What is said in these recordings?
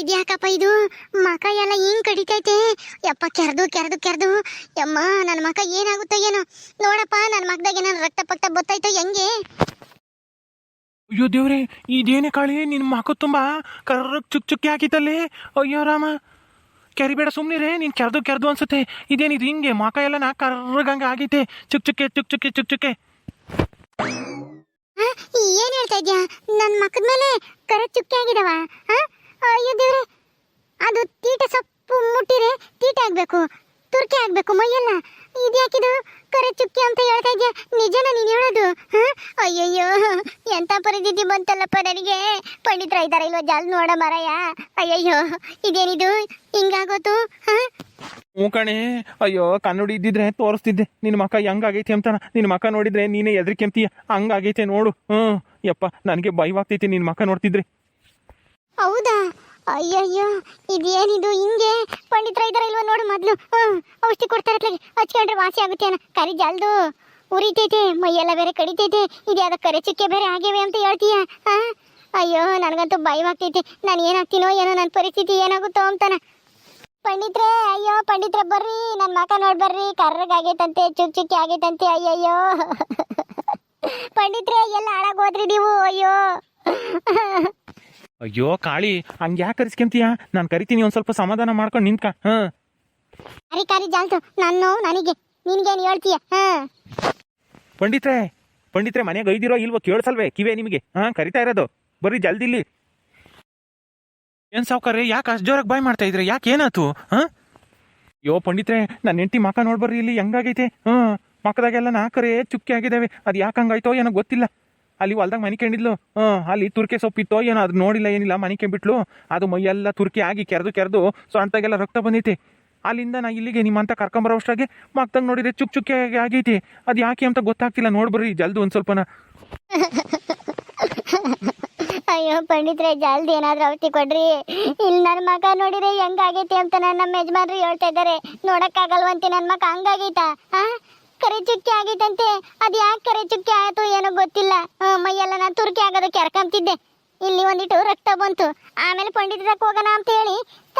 ಇದ್ಯಾಕಪ್ಪ ಇದು? ಮಕ ಎಲ್ಲ ಹಿಂಗ್ ಕಡಿತೈತೆ? ಯಪ್ಪ ಕೆರೆದು ಕೆರೆದು ಕೆರೆದು. ಯಮ್ಮ ನನ್ನ ಮಕ ಏನಾಗುತ್ತೋ ಏನೋ. ನೋಡಪ್ಪ ನನ್ನ ಮಕದಾಗ ಏನಾದ್ರು ರಕ್ತ ಪಕ್ತ ಬತ್ತೈತೋ ಹೆಂಗೆ? ಅಯ್ಯೋ ದೇವ್ರೆ ಇದೇನೆ ಕಾಳಿ? ನಿನ್ನ ಮಕ ತುಂಬಾ ಕರ್ರ ಚುಕ್ ಚುಕ್ಕಿ ಹಾಕಿತ್ತಲ್ಲಿ. ಅಯ್ಯೋ ರಾಮ. ಕೆರಿಬೇಡ ಸುಮ್ಮನಿರೇ ನೀನು ಕೆರೆದು ಕೆರೆದು ಅನ್ಸುತ್ತೆ. ಇದೇನಿದು ಹಿಂಗೆ? ಮಕ ಎಲ್ಲ ನಾ ಕರ್ರಗಂಗೆ ಆಗೈತೆ. ಚುಕ್ ಚುಕ್ಕೆ ಚುಕ್ ಚುಕ್ಕೆ ಚುಕ್ ಚುಕ್ಕೆ? ಏನ್ ಹೇಳ್ತಾ ಇದ್ಯಾ? ನನ್ನ ಮಕದ ಮೇಲೆ ಕರೆ ಚುಕ್ಕಿ ಆಗಿದವ ಹ? ಅಯ್ಯೋ ದೇವ್ರೆ, ಅದು ತೀಟ ಸೊಪ್ಪು ಮುಟ್ಟಿರೆ ತೀಟ ಆಗ್ಬೇಕು, ತುರ್ಕಿ ಆಗ್ಬೇಕು ಮೈಯೆಲ್ಲ. ಇದ್ಯಾಕಿದು ಕರೆ ಚುಕ್ಕಿ ಅಂತ ಹೇಳ್ತಾ ಇದ್ಯಾ? ನಿಜನ ನೀನು ಹೇಳೋದು? ಅಯ್ಯಯ್ಯೋ, ಎಂತ ಪರಿಸ್ಥಿತಿ ಬಂತಲ್ಲಪ್ಪ ನನಗೆ ಪಂಡಿತರ ಇದ್ದಾರೆ ಇಲ್ವ ಜಲ್ ನೋಡ ಮರಯ್ಯ ಅಯ್ಯಯ್ಯೋ, ಇದೇನಿದು? ಹಿಂಗಾಗೋತು? ಹ? ಹ್ಞೂ ಕಣೆ, ಅಯ್ಯೋ, ಕನ್ನಡಿ ಇದ್ದಿದ್ರೆ ತೋರಿಸ್ತಿದ್ದೆ. ನಿನ್ನ ಮಕ ಹೆಂಗಾಗೈತಿ ಅಂತಾನ? ನಿನ್ನ ಮಕ ನೋಡಿದ್ರೆ ನೀನೇ ಎದ್ರಿಕೆಂತೀಯ ಹಂಗಾಗೈತೆ ನೋಡು. ಹ್ಞೂ, ಯಪ್ಪ, ನನಗೆ ಭಯವಾಗ್ತೈತಿ ನಿನ್ನ ಮಕ್ಕ ನೋಡ್ತಿದ್ರೆ. ಹೌದಾ? ಅಯ್ಯಯ್ಯೋ, ಇದೇನಿದು ಹಿಂಗೆ? ಪಂಡಿತರ ಇದಾರ ಇಲ್ವ ನೋಡು ಮೊದಲು. ಔಷಧಿ ಕೊಡ್ತಾರೆ ಹಚ್ಕೊಂಡ್ರೆ ವಾಸಿ ಆಗುತ್ತೆ ಅನ್ನ ಕರಿ ಜಲ್ದು. ಉರಿತೈತೆ, ಮೈಯೆಲ್ಲ ಬೇರೆ ಕಡಿತೈತೆ. ಇದ್ಯಾವ್ದೋ ಕರೆ ಚುಕ್ಕೆ ಬೇರೆ ಆಗಿವೆ ಅಂತ ಹೇಳ್ತೀಯ? ಅಯ್ಯೋ, ನನಗಂತೂ ಭಯವಾಗ್ತೈತೆ. ನಾನು ಏನಾಗ್ತೀನೋ ಏನೋ ನನ್ನ ಪರಿಸ್ಥಿತಿ ಏನಾಗುತ್ತೋ ಅಂತಾನ. ಪಂಡಿತ್ರೆ, ಅಯ್ಯೋ, ಪಂಡಿತ್ರೆ ಬರ್ರಿ. ನನ್ನ ಮಕ ನೋಡ್ ಬರ್ರಿ. ಕರ್ರಗಾಗೈತಂತೆ ಚುಕ್ ಚುಕ್ಕಿ ಆಗೈತಂತೆ. ಅಯ್ಯಯ್ಯೋ. ಪಂಡಿತ್ರೆ, ಎಲ್ಲ ಹಾಳಾಗೋದ್ರಿ ನೀವು. ಅಯ್ಯೋ. ಅಯ್ಯೋ ಕಾಳಿ. ಹಂಗೆ ಯಾಕೆ ಕರಿಸ್ಕೊಂತೀಯ? ನಾನು ಕರಿತೀನಿ ಒಂದ್ ಸ್ವಲ್ಪ ಸಮಾಧಾನ ಮಾಡ್ಕೊಂಡು ನಿಂತ್ಕ. ಹಾಂ. ಅರಿ ಕಾರಿ ಜಾಲ್ತು ನಾನು ನನಗೆ. ನಿನ್ಗೇನು ಹೇಳ್ತೀಯ? ಹಾ. ಪಂಡಿತ್ರೆ ಪಂಡಿತ್ರೆ ಮನೆಗೆ ಐದಿರೋ ಇಲ್ವೋ ಕೇಳಿಸಲ್ವೇ? ಕಿವೆ ನಿಮಗೆ. ಹಾ ಕರಿತಾ ಇರೋದು. ಬರ್ರಿ ಜಲ್ದಿ ಇಲ್ಲಿ. ಏನು ಸಾವ್ಕಾರ್ರೆ ಯಾಕೆ ಅಷ್ಟು ಜೋರಾಗಿ ಬಾಯ್ ಮಾಡ್ತಾ ಇದ್ರೆ? ಯಾಕೆ ಏನಾತು ಹಾಂ? ಯೋ ಪಂಡಿತ್ರೆ ನನ್ನ ಹೆಂಡತಿ ಮಕ ನೋಡ್ಬರ್ರಿ ಇಲ್ಲಿ. ಹೆಂಗಾಗೈತೆ? ಹಾ. ಮಕ್ಕದಾಗೆಲ್ಲ ನಾಲ್ಕರೆ ಚುಕ್ಕಿ ಆಗಿದ್ದಾವೆ ಅದು ಯಾಕೆ ಹಂಗಾಯ್ತೋ ಏನೋ ಗೊತ್ತಿಲ್ಲ. ಅಲ್ಲಿ ಹೊಲ್ದಾಗ ಮನಿಕೊಂಡಿದ್ಲು ಹಾಂ, ಅಲ್ಲಿ ತುರ್ಕೆ ಸೊಪ್ಪಿತ್ತೋ ಏನೋ ಅದು ನೋಡಿಲ್ಲ, ಏನಿಲ್ಲ ಮನಿಕೊಂಡ್ಬಿಟ್ಲು ಅದು ಮೈಯೆಲ್ಲ ತುರ್ಕಿ ಆಗಿ ಕೆರೆದು ಕೆರೆದು ಸೊಂಟದಾಗೆಲ್ಲ ರಕ್ತ ಬಂದೈತಿ. ಅಲ್ಲಿಂದ ನಾ ಇಲ್ಲಿಗೆ ನಿಮ್ಮಂತ ಕರ್ಕೊಂಬರೋ ಅಷ್ಟಾಗೆ ಮಕ್ದಂಗೆ ನೋಡಿದ್ರೆ ಚುಕ್ ಚುಕ್ಕಿ ಆಗಿ ಆಗೈತಿ. ಅದು ಯಾಕೆ ಅಂತ ಗೊತ್ತಾಗ್ತಿಲ್ಲ ನೋಡ್ಬರ್ರಿ ಜಲ್ದು ಒಂದು ಸ್ವಲ್ಪನ. ಅಯ್ಯೋ, ಪಂಡಿತ್ರೆ, ಜಲ್ದಿ ಏನಾದ್ರೂ ಔಷಧಿ ಕೊಡ್ರಿ. ಇಲ್ಲಿ ನನ್ನ ಮಗ ನೋಡಿದ್ರೆ ಹೆಂಗಾಗೈತಿ ಅಂತ ನನ್ನ ನಮ್ಮ ಯಜಮಾನ್ರು ಹೇಳ್ತಾ ಇದ್ದಾರೆ. ನೋಡಕ್ಕಾಗಲ್ವಂತೆ ನನ್ನ ಮಗ ಹಂಗಾಗೈತಾ? ಕರೆ ಚುಕ್ಕಿ ಆಗಿತ್ತಂತೆ? ಅದು ಯಾಕೆ ಕರೆ ಚುಕ್ಕಿ ಆಯ್ತು ಏನೋ ಗೊತ್ತಿಲ್ಲ. ಮೈಯೆಲ್ಲ ನಾನು ತುರ್ಕಿ ಆಗೋದು ಕೆರ್ಕಂತಿದ್ದೆ ಇಲ್ಲಿ ಒಂದಿಟ್ಟು ರಕ್ತ ಬಂತು. ಆಮೇಲೆ ಪಂಡಿತಕ್ಕೆ ಹೋಗೋಣ ಅಂತ ಹೇಳಿ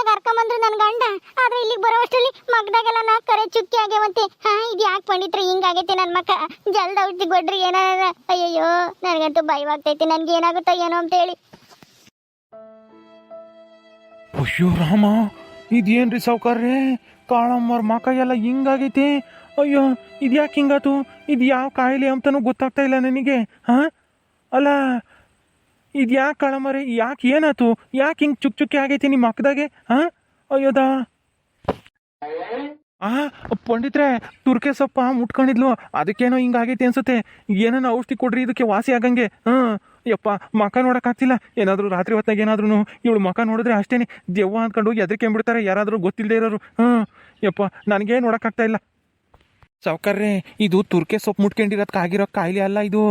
ಕರ್ಕೊಂಬಂದ್ರು ನನ್ನ ಗಂಡ. ಆದ್ರೆ ಇಲ್ಲಿಗೆ ಬರೋ ಅಷ್ಟರಲ್ಲಿ ಮಗದಾಗೆಲ್ಲ ನಾ ಕರೆ ಚುಕ್ಕಿ ಆಗ್ಯಾವಂತೆ. ಹಾ, ಇದು ಯಾಕೆ ಪಂಡಿತ್ರೆ ಹಿಂಗಾಗೈತೆ ನನ್ನ ಮಕ್ಕ? ಜಲ್ದ ಔಷಧಿ ಕೊಡ್ರಿ, ಏನಾರ? ಅಯ್ಯಯ್ಯೋ, ನನಗಂತೂ ಭಯವಾಗ್ತೈತಿ. ನನ್ಗೆ ಏನಾಗುತ್ತೋ ಏನೋ ಅಂತ ಹೇಳಿ. ಅಯ್ಯೋ ರಾಮ, ಇದೇನ್ರಿ ಸಾವ್ಕಾರ್ರೆ? ಕಾಳಮ್ಮವ್ರ ಮಕ ಎಲ್ಲ ಹಿಂಗಾಗೈತಿ ಅಯ್ಯೋ ಇದು ಯಾಕೆ ಹಿಂಗಾತು? ಇದು ಯಾವ ಕಾಯಿಲೆ ಅಂತನೂ ಗೊತ್ತಾಗ್ತಾ ಇಲ್ಲ ನನಗೆ, ಹಾಂ? ಅಲ್ಲ, ಇದು ಯಾಕೆ ಕಳಮರೆ? ಯಾಕೆ ಏನಾಯ್ತು ಯಾಕೆ ಹಿಂಗೆ ಚುಕ್ ಚುಕ್ಕಿ ಆಗೈತಿ ನಿಮ್ಮ ಅಕ್ಕದಾಗೆ, ಹಾಂ? ಅಯ್ಯೋದಾ? ಆ, ಪಂಡಿತ್ರೆ, ತುರ್ಕೆ ಸೊಪ್ಪ ಮುಟ್ಕೊಂಡಿದ್ಲು. ಅದಕ್ಕೇನೋ ಹಿಂಗಾಗೈತಿ ಅನ್ಸುತ್ತೆ. ಏನೇನು ಔಷಧಿ ಕೊಡ್ರಿ, ಇದಕ್ಕೆ ವಾಸಿ ಆಗಂಗೆ, ಹಾಂ? ಯಪ್ಪ ಮಖ ನೋಡೋಕ್ಕಾಗ್ತಿಲ್ಲ ಏನಾದರೂ ರಾತ್ರಿ ಹೊತ್ತಾಗ ಏನಾದ್ರೂ ಇವಳು ಮಖ ನೋಡಿದ್ರೆ ಅಷ್ಟೇ ದೆವ್ವ ಅಂದ್ಕೊಂಡು ಬಿಡ್ತಾರೆ ಯಾರಾದರೂ ಗೊತ್ತಿಲ್ಲದೆ ಇರೋರು, ಹಾಂ? ಯಪ್ಪ ನನಗೇ ನೋಡೋಕ್ಕಾಗ್ತಾ ಇಲ್ಲ. ಸಾವ್ಕಾರ್ರೆ ಇದು ತುರ್ಕೆ ಸೊಪ್ಪು ಮುಟ್ಕೊಂಡಿರೋದು ಆಗಿರೋ ಕಾಯಿಲೆ ಅಲ್ಲ ಇದು.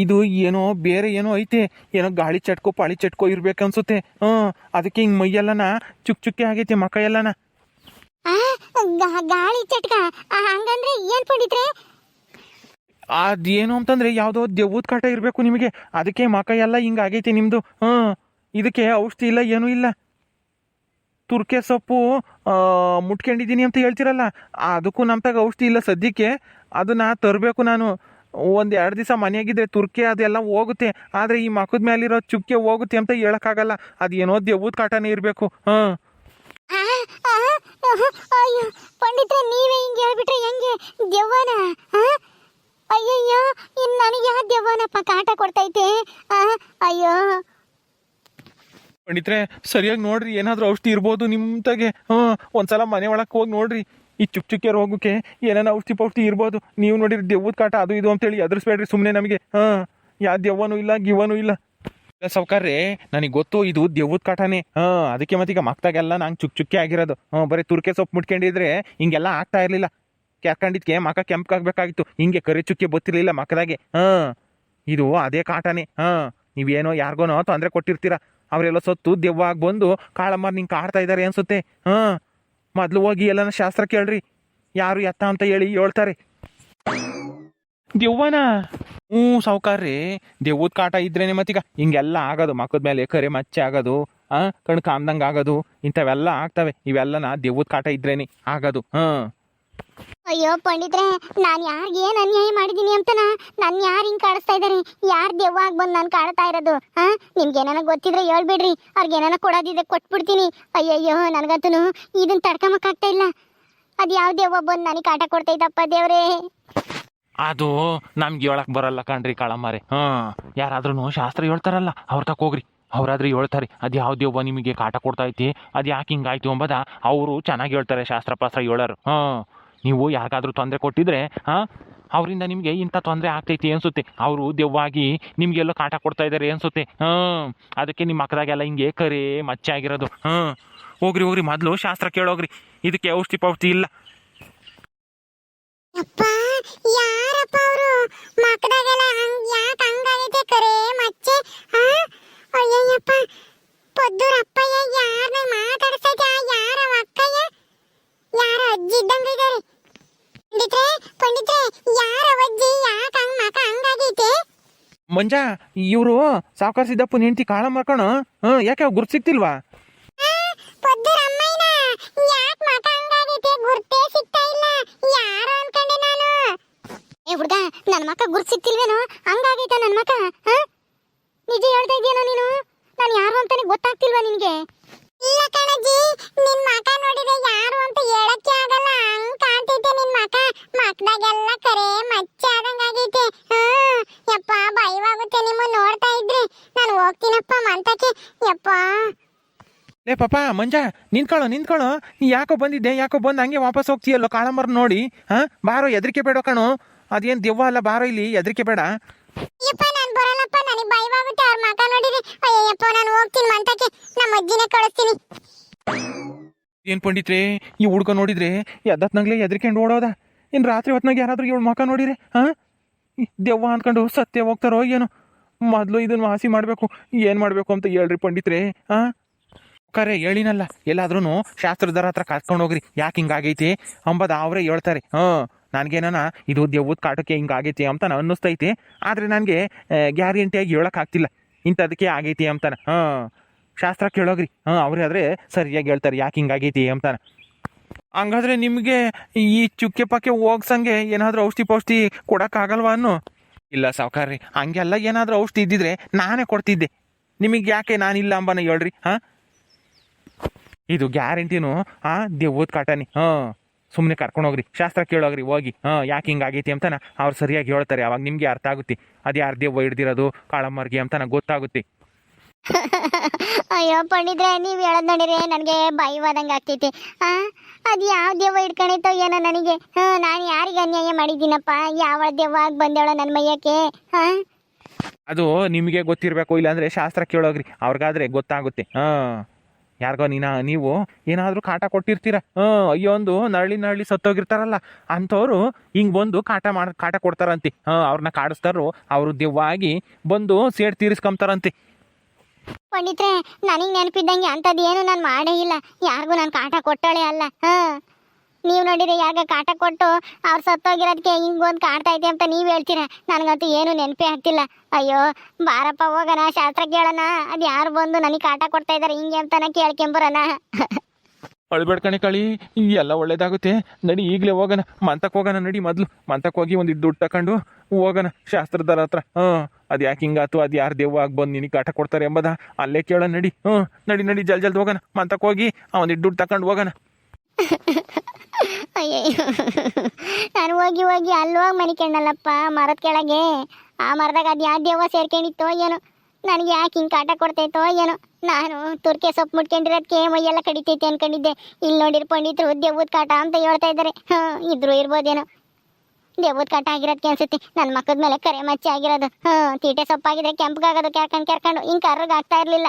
ಇದು ಏನೋ ಬೇರೆ ಏನೋ ಐತೆ. ಏನೋ ಗಾಳಿ ಚಟ್ಕೋ ಪಾಳಿ ಚಟ್ಕೋ ಇರ್ಬೇಕನ್ಸುತ್ತೆ. ಹಾಂ ಅದಕ್ಕೆ ಹಿಂಗೆ ಮೈಯೆಲ್ಲನ ಚುಕ್ ಚುಕ್ಕೆ ಆಗೈತೆ ಮಕ ಎಲ್ಲನ ಗಾಳಿ ಚಟ್ಕ ಹಂಗಂದ್ರೆ ಏನ್ ಪಂಡಿತ್ರೆ? ಅದೇನು ಅಂತಂದ್ರೆ ಯಾವುದೋ ದೆವ್ವದ ಕಾಟ ಇರಬೇಕು ನಿಮಗೆ. ಅದಕ್ಕೆ ಮಕ ಎಲ್ಲ ಹಿಂಗಾಗೈತೆ ನಿಮ್ಮದು ಹ ಇದಕ್ಕೆ ಔಷಧಿ ಇಲ್ಲ ಏನೂ ಇಲ್ಲ. ತುರ್ಕೆ ಸೊಪ್ಪು ಮುಟ್ಕೊಂಡಿದ್ದೀನಿ ಅಂತ ಹೇಳ್ತಿರಲ್ಲ, ಅದಕ್ಕೂ ನಮ್ಮ ತಗ ಔಷಧಿ ಇಲ್ಲ ಸದ್ಯಕ್ಕೆ, ಅದನ್ನು ತರಬೇಕು ನಾನು. ಒಂದು ಎರಡು ದಿವಸ ಮನೆಯಾಗಿದ್ದರೆ ತುರ್ಕೆ ಅದೆಲ್ಲ ಹೋಗುತ್ತೆ, ಆದರೆ ಈ ಮಕ್ಕದ ಮೇಲಿರೋ ಚುಕ್ಕೆ ಹೋಗುತ್ತೆ ಅಂತ ಹೇಳೋಕ್ಕಾಗಲ್ಲ ಅದು ಏನೋ ದೆವ್ವದ ಕಾಟನೇ ಇರಬೇಕು, ಹಾಂ. ಅಯ್ಯೋ, ಪಂಡಿತ್ರೆ, ನೀವೇ ಹಿಂಗೆ ಹೇಳ್ಬಿಟ್ರೆ ಹೆಂಗೆ? ದೆವ್ವನ? ಅಯ್ಯಯ್ಯೋ, ಇನ್ ನನಗೆ ಯಾವ ದೆವ್ವನಪ್ಪ ಕಾಟ ಕೊಡ್ತೈತೆ? ಅಯ್ಯೋ. ಪಂಡಿತ್ರೆ, ಸರಿಯಾಗಿ ನೋಡ್ರಿ, ಏನಾದರೂ ಔಷಧಿ ಇರ್ಬೋದು ನಿಮ್ಮ ತಗೆ ಹಾಂ ಒಂದ್ಸಲ ಮನೆ ಒಳಕ್ಕೆ ಹೋಗಿ ನೋಡ್ರಿ. ಈ ಚುಕ್ ಚುಕ್ಕೆ ರೋಗಕ್ಕೆ ಏನೇನೋ ಔಷಧಿ ಪೌಷ್ಠಿ ಇರ್ಬೋದು. ನೀವು ನೋಡಿರಿ, ದೆವ್ವದ ಕಾಟ ಅದು ಇದು ಅಂತೇಳಿ ಎದುರಿಸ್ಬೇಡ್ರಿ ಸುಮ್ಮನೆ ನಮಗೆ. ಹಾಂ ಯಾವ ದೆವ್ವನೂ ಇಲ್ಲ, ಗಿವ್ವನೂ ಇಲ್ಲ. ಸೌಕರ್ರೆ ನನಗೆ ಗೊತ್ತು, ಇದು ದೆವ್ವದ ಕಾಟನೇ. ಹಾಂ ಅದಕ್ಕೆ ಮತ್ತೀಗ ಮಕ್ತಾಗೆಲ್ಲ ನಂಗೆ ಚುಕ್ ಚುಕ್ಕೆ ಆಗಿರೋದು. ಹಾಂ ಬರೀ ತುರ್ಕೆ ಸೊಪ್ಪು ಮುಟ್ಕೊಂಡಿದ್ರೆ ಹಿಂಗೆಲ್ಲ ಆಗ್ತಾ ಇರಲಿಲ್ಲ. ಕೆರ್ಕೊಂಡಿದ್ಕೆ ಮಕ ಕೆಂಪಕ್ಕಾಗಬೇಕಾಗಿತ್ತು ಹಿಂಗೆ ಕರಿ ಚುಕ್ಕೆ ಗೊತ್ತಿರಲಿಲ್ಲ ಮಕ್ಕದಾಗೆ ಹಾಂ ಇದು ಅದೇ ಕಾಟನೇ. ಹಾಂ ನೀವೇನೋ ಯಾರಿಗೋನೋ ತೊಂದರೆ ಕೊಟ್ಟಿರ್ತೀರ. ಅವರೆಲ್ಲ ಸತ್ತು ದೆವ್ವ ಆಗಿ ಬಂದು, ಕಾಳಮ್ಮ ನಿಂಗೆ ಕಾಡ್ತಾ ಇದ್ದಾರೆ ಅನ್ಸುತ್ತೆ? ಹಾಂ, ಮೊದಲು ಹೋಗಿ ಎಲ್ಲನ ಶಾಸ್ತ್ರ ಕೇಳ್ರಿ. ಯಾರು ಎತ್ತ ಅಂತ ಹೇಳಿ ಹೇಳ್ತಾರೆ. ದೆವ್ವನ? ಹ್ಞೂ ಸಾವುಕಾರ್ರಿ, ದೆವ್ವದ ಕಾಟ ಇದ್ರೇನೆ ಮತ್ತೀಗ ಹಿಂಗೆಲ್ಲ ಆಗೋದು, ಮಕ್ಕದ ಮೇಲೆ ಕರೆ ಮಚ್ಚೆ ಆಗೋದು ಹಾಂ ಕಣ್ ಕಾಮ್ದಂಗೆ ಆಗೋದು, ಇಂಥವೆಲ್ಲ ಆಗ್ತವೆ. ಇವೆಲ್ಲನ ದೆವ್ವದ ಕಾಟ ಇದ್ರೇನೆ ಆಗೋದು, ಹಾಂ. ಅಯ್ಯೋ ಪಂಡಿತ್ರೆ, ನಾನು ಯಾರಿಗೆ ಏನು ಅನ್ಯಾಯ ಮಾಡಿದ್ದೀನಿ ಅಂತನ? ನನ್ನ ಯಾರು ಹಿಂಗೆ ಕಾಡಿಸ್ತಾ ಇದ್ದಾರೆ ಯಾರು ದೆವ್ವ ಆಗಿ ಬಂದು ನಾನು ಕಾಡ್ತಾ ಇರೋದು? ಹಾ ನಿಮ್ಗೆ ಏನಾನ ಗೊತ್ತಿದ್ರೆ ಹೇಳ್ಬಿಡ್ರಿ. ಅವ್ರಿಗೆ ಏನಾನ ಕೊಡೋದಿದೆ ಕೊಟ್ಬಿಡ್ತೀನಿ. ಅಯ್ಯಯ್ಯೋ ನನಗಂತೂ ಇದನ್ನ ತಡ್ಕೊಂಬಕ್ಕಾಗ್ತಾ ಇಲ್ಲ. ಅದು ಯಾವ ದೆವ್ವ ಬಂದು ನನಗೆ ಕಾಟ ಕೊಡ್ತೈತಪ್ಪ ದೇವ್ರೇ. ಅದು ನಮ್ಗೆ ಹೇಳಕ್ ಬರಲ್ಲ ಕಣ್ರಿ ಕಾಳಮ್ಮಾರೆ. ಹಾಂ ಯಾರಾದ್ರೂ ಶಾಸ್ತ್ರ ಹೇಳ್ತಾರಲ್ಲ, ಅವ್ರ ತಕ್ಕ ಹೋಗ್ರಿ. ಅವ್ರಾದ್ರೆ ಹೇಳ್ತಾರೆ, ಅದು ಯಾವ ದೇವ್ವ ನಿಮಗೆ ಕಾಟ ಕೊಡ್ತಾ ಐತಿ ಅದು ಯಾಕೆ ಹಿಂಗಾಯ್ತು ಅಂಬದ ಅವರು ಚೆನ್ನಾಗಿ ಹೇಳ್ತಾರೆ ಶಾಸ್ತ್ರ, ಪಾಸ್ತ್ರ ಹೇಳೋರು. ಹಾಂ. ನೀವು ಯಾರಿಗಾದ್ರೂ ತೊಂದರೆ ಕೊಟ್ಟಿದ್ರೆ, ಹಾಂ, ಅವರಿಂದ ನಿಮಗೆ ಇಂಥ ತೊಂದರೆ ಆಗ್ತೈತಿ ಅನ್ಸುತ್ತೆ. ಅವರು ದೆವ್ವಾಗಿ ನಿಮಗೆಲ್ಲೋ ಕಾಟ ಕೊಡ್ತಾ ಇದ್ದಾರೆ ಅನ್ಸುತ್ತೆ. ಹಾಂ, ಅದಕ್ಕೆ ನಿಮ್ಮ ಮಕ್ಕದಾಗೆಲ್ಲ ಹಿಂಗೆ ಕರೆ ಮಚ್ಚೆ ಆಗಿರೋದು ಹಾಂ, ಹೋಗ್ರಿ ಹೋಗ್ರಿ, ಮೊದಲು ಶಾಸ್ತ್ರ ಕೇಳೋಗ್ರಿ. ಇದಕ್ಕೆ ಔಷಧಿ ಪೌಷ್ಟಿ ಇಲ್ಲ. ಯಾರ ಅಜ್ಜಿ ಇದ್ದಂಗ ಪಂಡಿತ್ರೆ ಯಾರ ಅಜ್ಜಿ ಯಾಕ ಹಂಗ್ ಮಕ ಹಂಗಾಗೈತೆ? ಮಂಜ ಇವರು ಸಾವುಕಾರ ಸಿದ್ದಪ್ಪನ ಹೆಂಡತಿ ಕಾಳ ಮಾಡ್ಕೋಣ ಹಾಂ ಯಾಕೆ ಗುರ್ತು ಸಿಕ್ತಿಲ್ವಾ? ಪೊದ್ದೂರ ಅಮ್ಮಯ್ಯನ ಯಾಕೆ ಮಕ ಹಂಗಾಗೈತೆ ಗುರ್ತೇ ಸಿಗ್ತಾ ಇಲ್ಲ. ಯಾರು ಅನ್ಕೊಂಡೆ ನಾನು? ಏ ಹುಡ್ಗ ನನ್ನ ಮಕ್ಕ ಗುರ್ತು ಸಿಕ್ತಿಲ್ವೇನೋ? ಹಂಗಾಗೈತ ನನ್ನ ಮಕ್ಕ ನಿಜ ಹೇಳ್ತಾ ಇದೀಯನೋ ನೀನು? ನಾನು ಯಾರು ಅಂತಾನೆ ಗೊತ್ತಾಗ್ತಿಲ್ವಾ ನಿನಗೆ? ಇಲ್ಲ ಕಣಜ್ಜಿ ನಿನ್ ಮಕ ನೋಡಿದ್ರೆ ಯಾರು ಅಂತ ಹೇಳಕ್ಕೆ ಆಗಲ್ಲ. ಹಂಗ್ ಕಾಣ್ತೈತೆ ನಿನ್ ಮಕ ಮಕ್ದಾಗೆಲ್ಲ ಕರೆ ಮಚ್ಚ ಆದಂಗ್ ಆಗೈತೆ ಹಾ ಯಪ್ಪ ಭಯವಾಗುತ್ತೆ ನಿಮ್ಮ ನೋಡ್ತಾ ಇದ್ರೆ. ನಾನು ಹೋಗ್ತೀನಪ್ಪ ಮಂತಕ್ಕೆ. ಯಪ್ಪ. ಲೇ ಪಾಪ ಮಂಜ ನಿಂತ್ಕೊಳ್ಳೋ ನಿಂತ್ಕೊಳ್ಳೋ. ನೀ ಯಾಕೋ ಬಂದಿದ್ದೆ ಯಾಕೋ ಬಂದು ಹಂಗೆ ವಾಪಸ್ ಹೋಗ್ತೀಯಲ್ಲೋ ಕಾಳಂಬರ್ ನೋಡಿ. ಹಾಂ? ಬಾರೋ ಹೆದರಿಕೆ ಬೇಡ ಕಣೋ. ಅದೇನು ದೆವ್ವ ಅಲ್ಲ ಬಾರೋ ಇಲ್ಲಿ ಹೆದರಿಕೆ ಬೇಡ. ಯಪ್ಪ ನಾನು ಬರಲ್ಲಪ್ಪ ನನಗೆ ಭಯವಾಗುತ್ತೆ, ಅವ್ರ ಮಕ ನೋಡಿರಿ. ಅಯ್ಯಪ್ಪ ನಾನು ಹೋಗ್ತೀನಿ ಮಂತಕ್ಕೆ ನಮ್ಮ ಅಜ್ಜಿನೇ ಕಳಿಸ್ತೀನಿ. ಏನ್ ಪಂಡಿತ್ರೆ, ಈ ಹುಡ್ಗ ನೋಡಿದ್ರೆ ಎದ್ದತ್ನಾಗ್ಲೇ ಎದ್ರಿಕೊಂಡು ಓಡೋದ? ಇನ್ ರಾತ್ರಿ ಹೊತ್ನಾಗ ಯಾರಾದ್ರೂ ಇವಳು ಮಕ ನೋಡಿರಿ ಹಾಂ ದೆವ್ವ ಅಂದ್ಕೊಂಡು ಸತ್ಯ ಹೋಗ್ತಾರೋ ಏನೋ? ಮೊದಲು ಇದನ್ನ ವಾಸಿ ಮಾಡಬೇಕು. ಏನು ಮಾಡಬೇಕು ಅಂತ ಹೇಳ್ರಿ ಪಂಡಿತ್ರೆ ಹಾಂ ಕರೆ, ಹೇಳಿನಲ್ಲ. ಎಲ್ಲಾದ್ರೂ ಶಾಸ್ತ್ರದರ ಹತ್ರ ಕರ್ಕೊಂಡು ಹೋಗ್ರಿ. ಯಾಕೆ ಹಿಂಗಾಗೈತಿ ಅಂಬದ ಅವರೇ ಹೇಳ್ತಾರೆ. ಹಾಂ ನನಗೇನ ಇದು ದೆವ್ವದ ಕಾಟಕ್ಕೆ ಹಿಂಗಾಗೈತಿ ಅಂತ ನಾನು ಅನ್ನಿಸ್ತೈತಿ. ಆದರೆ ನನಗೆ ಗ್ಯಾರಂಟಿಯಾಗಿ ಹೇಳೋಕ್ಕಾಗ್ತಿಲ್ಲ ಇಂಥದಕ್ಕೆ ಆಗೈತಿ ಅಂತಾನೆ. ಹಾಂ, ಶಾಸ್ತ್ರ ಕೇಳೋಗ್ರಿ. ಹಾಂ, ಅವ್ರೇ ಆದರೆ ಸರಿಯಾಗಿ ಹೇಳ್ತಾರೆ, ಯಾಕೆ ಹಿಂಗಾಗೈತಿ ಅಂತಾನೆ. ಹಂಗಾದ್ರೆ ನಿಮಗೆ ಈ ಚುಕ್ಕೆ ಪಕ್ಕೆ ಹೋಗ್ಸಂಗೆ ಏನಾದರೂ ಔಷಧಿ ಪೌಷ್ಟಿ ಕೊಡೋಕ್ಕಾಗಲ್ವಾ ಅನ್ನೋ? ಇಲ್ಲ ಸಾವುಕಾರ್ರಿ, ಹಂಗೆಲ್ಲ ಏನಾದರೂ ಔಷಧಿ ಇದ್ದಿದ್ರೆ ನಾನೇ ಕೊಡ್ತಿದ್ದೆ. ನಿಮಗೆ ಯಾಕೆ ನಾನಿಲ್ಲ ಅಂಬನ ಹೇಳ್ರಿ, ಹಾಂ? ಇದು ಗ್ಯಾರಂಟಿನು, ಆ, ದೆವ್ವದ ಕಾಟನಿ, ಹಾಂ. ಸುಮ್ಮನೆ ಕರ್ಕೊಂಡೋಗ್ರಿ ಶಾಸ್ತ್ರ ಕೇಳೋಗ್ರಿ ಹೋಗಿ. ಹಾಂ ಯಾಕೆ ಹಿಂಗಾಗೈತಿ ಅಂತನ ಅವ್ರು ಸರಿಯಾಗಿ ಹೇಳ್ತಾರೆ. ಅವಾಗ ನಿಮಗೆ ಅರ್ಥ ಆಗುತ್ತೆ. ಅದು ಯಾರು ದೇವ ಹಿಡ್ದಿರೋದು ಕಾಳಮ್ಮರ್ಗೆ ಅಂತಾನ ಗೊತ್ತಾಗುತ್ತೆ. ಅಯ್ಯೋ ಪಂಡಿದ್ರೆ ನೀವು ಹೇಳೋದು ನೋಡಿದ್ರೆ ನನಗೆ ಭಯವಾದಂಗೆ ಆಗ್ತೈತಿ. ಅದು ಯಾವ ದೇವ ಹಿಡ್ಕೊಂಡೈತೋ ಏನೋ ನನಗೆ. ಹಾಂ ನಾನು ಯಾರಿಗೆ ಅನ್ಯಾಯ ಮಾಡಿದ್ದೀನಪ್ಪ? ಯಾವ ದೇವ ಆಗಿ ಬಂದೇಳೋ ನನ್ನ ಮೈಯಕ್ಕೆ? ಹಾಂ ಅದು ನಿಮಗೆ ಗೊತ್ತಿರಬೇಕು ಇಲ್ಲಾಂದ್ರೆ ಶಾಸ್ತ್ರ ಕೇಳೋಗ್ರಿ. ಅವ್ರಿಗಾದ್ರೆ ಗೊತ್ತಾಗುತ್ತೆ. ಹಾಂ. ಯಾರಿಗೋ ನೀನ, ನೀವು ಏನಾದರೂ ಕಾಟ ಕೊಟ್ಟಿರ್ತೀರ? ಹಾಂ ಅಯ್ಯೋ, ಒಂದು ನರಳಿ ನರಳಿ ಸತ್ತೋಗಿರ್ತಾರಲ್ಲ, ಅಂಥವ್ರು ಹಿಂಗೆ ಬಂದು ಕಾಟ ಮಾಡಿ, ಕಾಟ ಕೊಡ್ತಾರಂತೆ. ಹಾಂ ಅವ್ರನ್ನ ಕಾಡಿಸ್ತಾರೋ, ಅವರು ದೆವ್ವಾಗಿ ಬಂದು ಸೇಡ್ ತೀರಿಸ್ಕೊಂತಾರಂತೆ. ಪಂಡಿತ್ರೆ, ನನಗೆ ನೆನಪಿದ್ದಂಗೆ ಅಂಥದ್ದು ಏನು ನಾನು ಮಾಡೇ ಇಲ್ಲ. ಯಾರಿಗೂ ನಾನು ಕಾಟ ಕೊಟ್ಟಳೆ ಅಲ್ಲ. ಹಾಂ ನೀವು ನೋಡಿದ್ರೆ ಯಾಕೆ ಕಾಟ ಕೊಟ್ಟು ಅವ್ರು ಸತ್ತೋಗಿರೋದಕ್ಕೆ ಹಿಂಗೊಂದು ಕಾಡ್ತಾ ಐತೆ ಅಂತ ನೀವು ಹೇಳ್ತೀರಾ? ನನಗಂತೂ ಏನು ನೆನಪೇ ಆಗ್ತಿಲ್ಲ. ಅಯ್ಯೋ ಬಾರಪ್ಪ ಹೋಗೋಣ ಶಾಸ್ತ್ರ ಕೇಳೋಣ. ಅದು ಯಾರು ಬಂದು ನನಗೆ ಕಾಟ ಕೊಡ್ತಾ ಇದ್ದಾರೆ ಹಿಂಗೆ ಅಂತಾನೆ ಕೇಳ್ಕೊಂಬರೋಣ. ಅಳ್ಬೇಡ ಕಣೆ ಕಳಿ ಎಲ್ಲ ಒಳ್ಳೇದಾಗುತ್ತೆ. ನಡಿ ಈಗಲೇ ಹೋಗೋಣ. ಮಂತಕ್ಕೆ ಹೋಗೋಣ ನಡಿ ಮೊದಲು. ಮಂತಕ್ಕೆ ಹೋಗಿ ಒಂದು ದುಡ್ಡು ತಕೊಂಡು ಹೋಗೋಣ ಶಾಸ್ತ್ರದರ ಹತ್ರ. ಹಾಂ ಅದು ಯಾಕೆ ಹಿಂಗಾತು ಅದು ಯಾರು ದೇವ ಆಗಿ ಬಂದು ನಿನಗೆ ಕಾಟ ಕೊಡ್ತಾರೆ ಎಂಬದ? ಅಲ್ಲೇ ಕೇಳೋಣ ನಡಿ. ಹ್ಞೂ ನಡಿ ನಡಿ ಜಲ್ ಜಲ್ದಿ ಹೋಗೋಣ. ಮಂತಕ್ಕೆ ಹೋಗಿ ಒಂದು ದುಡ್ಡು ತಕೊಂಡು ಹೋಗೋಣ. ಅಯ್ಯಯ್ಯೋ ನಾನು ಹೋಗಿ ಹೋಗಿ ಅಲ್ಲಿ ಹೋಗಿ ಮನಿಕೊಂಡಲ್ಲಪ್ಪ ಮರದ ಕೆಳಗೆ. ಆ ಮರದಾಗ ಅದು ಯಾವ ದೇವ ಸೇರ್ಕೊಂಡಿತ್ತೋ ಏನೋ. ನನಗೆ ಯಾಕೆ ಹಿಂಗೆ ಕಾಟ ಕೊಡ್ತೈತೋ ಏನೋ. ನಾನು ತುರ್ಕೆ ಸೊಪ್ಪು ಮುಟ್ಕೊಂಡಿರೋದಕ್ಕೆ ಮೈಯೆಲ್ಲ ಕಡಿತೈತೆ ಅನ್ಕೊಂಡಿದ್ದೆ. ಇಲ್ಲಿ ನೋಡಿರ ಪಂಡಿತರು ದೇವದ ಕಾಟ ಅಂತ ಹೇಳ್ತಾ ಇದ್ದಾರೆ ಹಾಂ, ಇದ್ರು ಇರ್ಬೋದೇನೋ. ದೇವದ ಕಾಟ ಆಗಿರೋದಕ್ಕೆ ಅನ್ಸುತ್ತೆ. ನನ್ನ ಮಕ್ಕದ ಮೇಲೆ ಕರೆ ಮಚ್ಚಿ ಆಗಿರೋದು. ಹಾಂ, ತೀಟೆ ಸೊಪ್ಪಾಗಿದ್ರೆ ಕೆಂಪಗಾಗೋದು ಕೆರ್ಕೊಂಡು ಕೆರ್ಕೊಂಡು ಹಿಂಗೆ ಕರ್ರಗೆ ಆಗ್ತಾ ಇರಲಿಲ್ಲ.